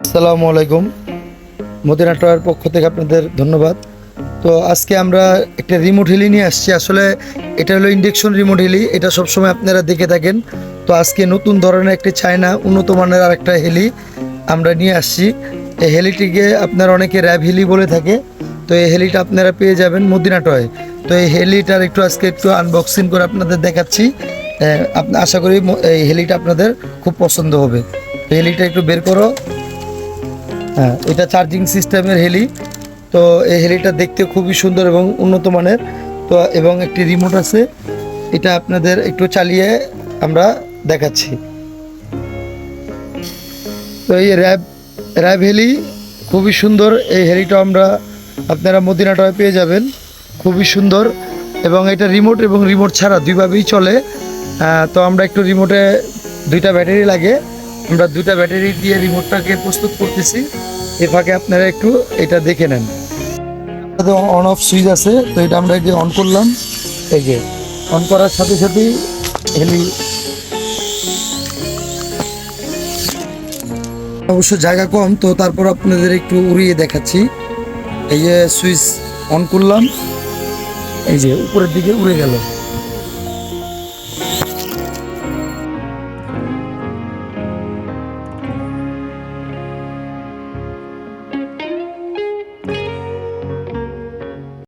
আসসালামু আলাইকুম। মদিনা পক্ষ থেকে আপনাদের ধন্যবাদ। তো আজকে আমরা একটা রিমোট হেলি নিয়ে আসছি। আসলে এটা হলো ইন্ডেকশন রিমোট হিলি এটা সবসময় আপনারা দেখে থাকেন। তো আজকে নতুন ধরনের একটি চায়না উন্নত মানের আর একটা হেলি আমরা নিয়ে আসছি। এই হেলিটিকে আপনারা অনেকে র্যাব হেলি বলে থাকে। তো এই হেলিটা আপনারা পেয়ে যাবেন মদিনা টয় তো এই হেলিটার একটু আজকে একটু আনবক্সিং করে আপনাদের দেখাচ্ছি। আহ, আপ- আশা করি এই হেলিটা আপনাদের খুব পছন্দ হবে। হেলিটা একটু বের করো। হ্যাঁ এটা চার্জিং সিস্টেমের হেলি তো এই হেলিটা দেখতে খুবই সুন্দর এবং উন্নত মানের। তো, এবং একটি রিমোট আছে। এটা আপনাদের একটু চালিয়ে আমরা দেখাচ্ছি। তো এই র্যাব র্যাব হেলি খুবই সুন্দর। এই হেলিটা আমরা আপনারা মদিনাটায় পেয়ে যাবেন। খুবই সুন্দর। এবং এটা রিমোট এবং রিমোট ছাড়া দুইভাবেই চলে। তো আমরা একটু রিমোটে দুইটা ব্যাটারি লাগে। আমরা দুইটা ব্যাটারি দিয়ে রিমোটটাকে প্রস্তুত করতেছি। এ ফাঁকে আপনারা একটু এটা দেখে নেন। অন অফ সুইচ আছে, তো এটা আমরা যে অন করলাম। এই যে অন করার সাথে সাথেই হেলি অবশ্য জায়গা কম, তো তারপর আপনাদের একটু উড়িয়ে দেখাচ্ছি। এই যে সুইচ অন করলাম। এই যে উপরের দিকে উড়ে গেল।